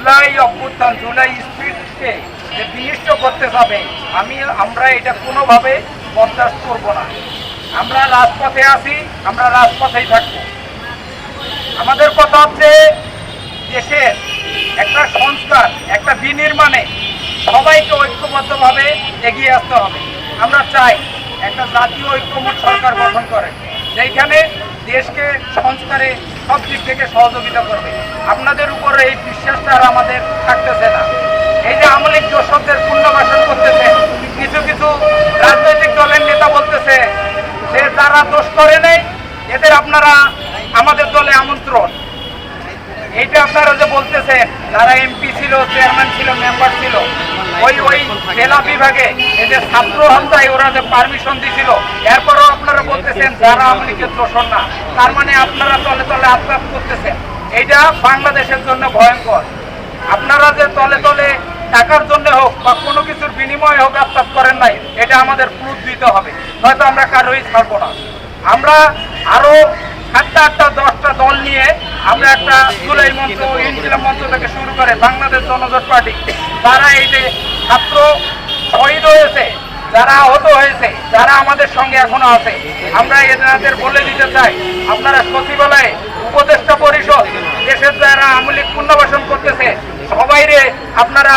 জুলাই অভ্যুত্থান, জুলাই স্পিডকে যে বিনিষ্ট করতে হবে, আমি, আমরা এটা কোনোভাবে বরদাস্ত করব না। আমরা রাজপথে আছি, আমরা রাজপথেই থাকব। আমাদের কথা হচ্ছে দেশের একটা সংস্কার, একটা বিনির্মাণে সবাইকে ঐক্যবদ্ধভাবে এগিয়ে আসতে হবে। আমরা চাই একটা জাতীয় ঐক্যমত সরকার গঠন করে যেখানে দেশকে সংস্কারে সব দিক থেকে সহযোগিতা করবে। আপনাদের উপর এই বিশ্বাসটা আর আমাদের থাকতেছে না। এই যে আমলিক দোষকদের পুনর্বাসন করতেছে, কিছু কিছু রাজনৈতিক দলের নেতা বলতেছে যে, যারা দোষ করে নেই, এদের আপনারা আমাদের দলে আমন্ত্রণ। এইটা আপনারা যে বলতেছেন, যারা এমপি ছিল, চেয়ারম্যান ছিল, মেম্বার ছিল, ওই ওই জেলা বিভাগে এদের ছাত্র হত্যায় ওরা যে পারমিশন দিছিল, এরপরও আপনারা বলতেছেন যারা আমলিকের দোষণ না, তার মানে আপনারা তলে তলে আত্মাপ করতেছেন। এইটা বাংলাদেশের জন্য ভয়ঙ্কর। আপনারা যে তলে তলে টাকার জন্য হোক বা কোনো কিছুর বিনিময়ে হোক আত্মাপ করেন নাই, এটা আমাদের প্রুফ দিতে হবে। হয়তো আমরা কারোই ছাড়বো না। আমরা আরও সাতটা, আটটা, দশটা দল নিয়ে আমরা একটা জুলাই মঞ্চ ইনকিলাম মঞ্চ থেকে শুরু করে বাংলাদেশ জনজোট পার্টি, তারা এই যে ছাত্র শহীদ হয়েছে যারা আহত হয়েছে, যারা আমাদের সঙ্গে এখনও আছে, আমরা এনাদের বলে দিতে চাই, আপনারা সচিবালয়ে, উপদেষ্টা পরিষদ, দেশের যারা আমলিক পুনর্বাসন করতেছে, সবাইরে আপনারা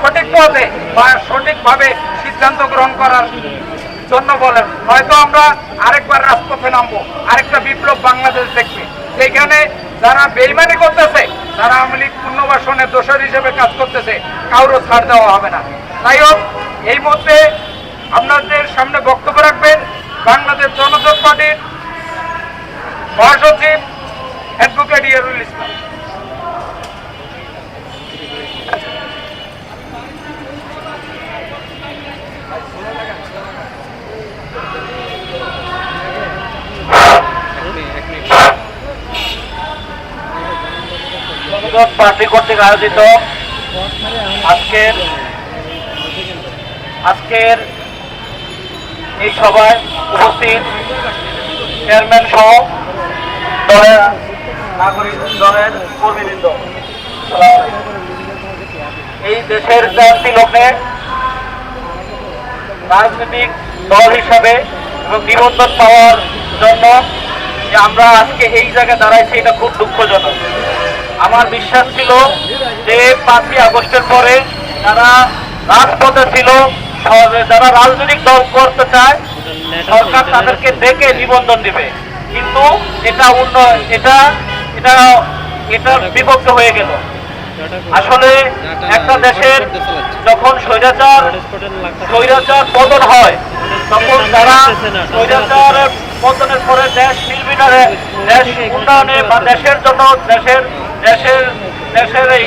সঠিক পথে বা সঠিকভাবে সিদ্ধান্ত গ্রহণ করার জন্য বলেন। হয়তো আমরা আরেকবার রাজপথে নামবো, আরেকটা বিপ্লব বাংলাদেশ দেখবে। সেইখানে যারা বেইমানি করতেছে, তারা আওয়ামী লীগ পুনর্বাসনের দোষর হিসেবে কাজ করতেছে কারও ছাড় দেওয়া হবে না। তাই হোক, এই মধ্যে আপনাদের সামনে বক্তব্য রাখবেন বাংলাদেশ জনজোট পার্টির মহাসচিব অ্যাডভোকেট ইয়ারুল ইসলাম। পার্টি কর্তৃক আয়োজিত আজকের আজকের এই সভায় উপস্থিত চেয়ারম্যান সহ দলের নাগরিক দলের কর্মীবৃন্দ। এই দেশের জয়ন্তী লগ্নে রাজনৈতিক দল হিসাবে এবং নিবন্ধন পাওয়ার জন্য যে আমরা আজকে এই জায়গায় দাঁড়াইছি, এটা খুব দুঃখজনক। আমার বিশ্বাস ছিল যে পাঁচই আগস্টের পরে যারা রাজপথে ছিল যারা রাজনৈতিক দল করতে চায়, সরকার তাদেরকে ডেকে নিবন্ধন দিবে। কিন্তু এটা অন্য এটা এটা, এটার বিপক্ষে হয়ে গেল। আসলে একটা দেশের যখন স্বৈরাচার স্বৈরাচার পতন হয়, তখন যারা স্বৈরাচারের পতনের পরে দেশ নির্বিচারে দেশ উন্নয়নে বা দেশের জন্য, দেশের দেশের দেশের এই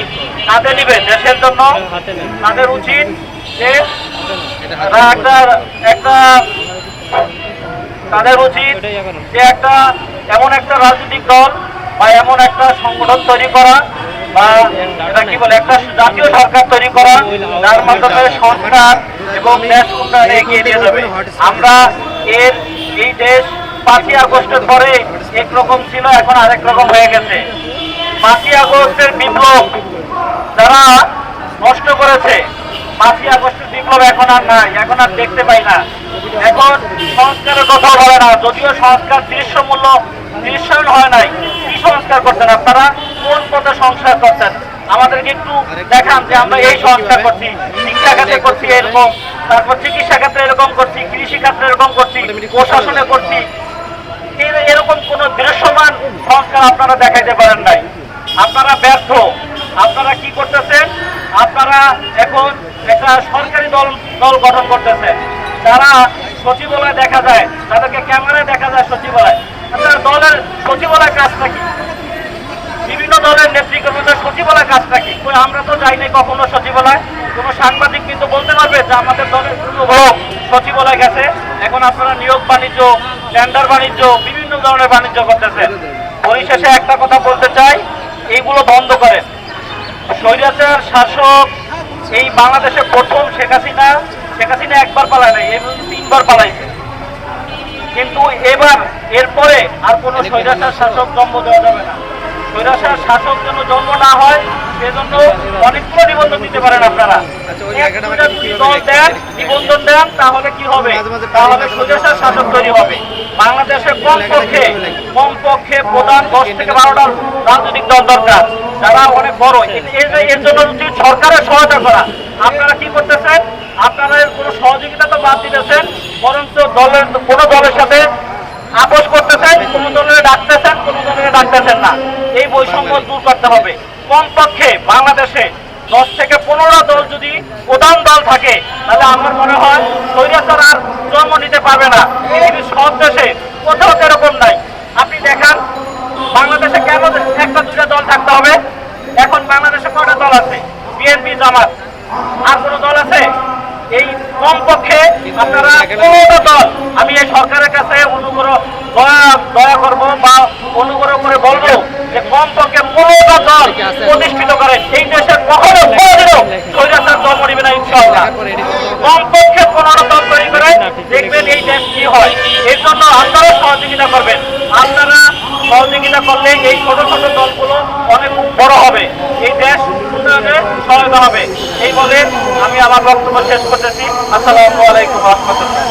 কাঁধে নিবে, দেশের জন্য তাদের উচিত যে একটা একটা তাদের উচিত যে একটা এমন একটা রাজনৈতিক দল বা এমন একটা সংগঠন তৈরি করা বা এটা কি বলে একটা জাতীয় সরকার তৈরি করা যার মাধ্যমে সংস্কার এবং দেশ উন্নয়নে এগিয়ে নিয়ে যাবে। আমরা এর এই দেশ পাঁচই আগস্টের পরে একরকম ছিল এখন আরেক রকম হয়ে গেছে। পাঁচই আগস্টের বিপ্লব যারা নষ্ট করেছে পাঁচই আগস্টের বিপ্লব এখন আর নাই, এখন আর দেখতে পাই না। এখন সংস্কারের কথা বলে না, যদিও সংস্কার দৃশ্যমূল্য দৃশ্যায়ন হয় নাই। কি সংস্কার করছেন আপনারা? কোন পথে সংস্কার করছেন? আমাদেরকে একটু দেখান যে আমরা এই সংস্কার করছি, শিক্ষা খাতে করছি এরকম, তারপর চিকিৎসা ক্ষেত্রে এরকম করছি, কৃষি ক্ষেত্রে এরকম করছি, প্রশাসনে করছি। এর- এরকম কোন দৃশ্যমান সংস্কার আপনারা দেখাইতে পারেন নাই। আপনারা ব্যর্থ। আপনারা কি করতেছেন? আপনারা এখন একটা দল গঠন করতেছে। যারা সচিবালয় দেখা যায়, তাদেরকে ক্যামেরায় দেখা যায় সচিবালয়। দলের সচিবালয় কাজটা কি বিভিন্ন দলের নেতৃত্বের সচিবালয় কাজটা কি আমরা তো যাইনি কখনো সচিবালয়। কোনো সাংবাদিক কিন্তু বলতে পারবে যে আমাদের দলের কোনো সচিবালয় গেছে। এখন আপনারা নিয়োগ বাণিজ্য, টেন্ডার বাণিজ্য, বিভিন্ন ধরনের বাণিজ্য করতেছেন। পরিশেষে একটা কথা বলতে চাই, এইগুলো বন্ধ করেন। স্বৈরাচার শাসক এই বাংলাদেশে প্রথম শেখ হাসিনা শেখ হাসিনা একবার পালায় নাই এবং তিনবার পালাইছে। কিন্তু এবার এরপরে আর কোনো স্বৈরাচার শাসক জন্ম দেওয়া যাবে না। স্বৈরাচার শাসক যেন জন্ম না হয় সেজন্য অনেকগুলো নিবন্ধন দিতে পারেন আপনারা। আচ্ছা, দল দেন নিবন্ধন দেন তাহলে কি হবে? তাহলে মাঝে শাসক তৈরি হবে। বাংলাদেশে কমপক্ষে কমপক্ষে প্রধান দশ থেকে বারোটা রাজনৈতিক দল দরকার। যারা অনেক বড়। এর- জন্য উচিত সরকারের সহায়তা করা, আপনারা কি করতেছেন? আপনারা কোনো সহযোগিতা তো বাদ দিতেছেন, বরঞ্চ দলের কোনো দলের সাথে আপোষ করতেছেন, কোন দলের ডাকতেছেন, কোন দলের ডাকতেছেন না। এই বৈষম্য দূর করতে হবে। কমপক্ষে বাংলাদেশে দশ থেকে পনেরো দল যদি প্রধান দল থাকে, তাহলে আমার মনে হয় স্বৈরাচার আর জন্ম নিতে পারবে না। পৃথিবীর সব দেশে কোথাও এরকম নাই। বাংলাদেশে কেন একটা দুটা দল থাকতে হবে? এখন বাংলাদেশে কটা দল আছে? বিএনপি জামাত। আর কোনো দল আছে? এই কমপক্ষে আপনারা কোনো দল। আমি এই সরকারের কাছে অনুগ্রহ দয়া দয়া করব বা অনুগ্রহ করে বলব যে কমপক্ষে পনেরোটা দল প্রতিষ্ঠিত করেন। এই দেশে কখনো কোনোদিনও স্বৈরাচার দল মরিবে না, ইনশাআল্লাহ। কমপক্ষে পনেরো দল তৈরি করে দেখবেন এই দেশ কি হয়। এর জন্য আপনারা সহযোগিতা করবেন। আপনারা সহযোগিতা করলে এই ছোট ছোট দলগুলো অনেক বড় হবে। এই দেশ উন্নয়নে সহায়তা হবে। এই বলে আমি আমার বক্তব্য শেষ করতেছি। আসসালামু আলাইকুম রহমতুল্লাহ।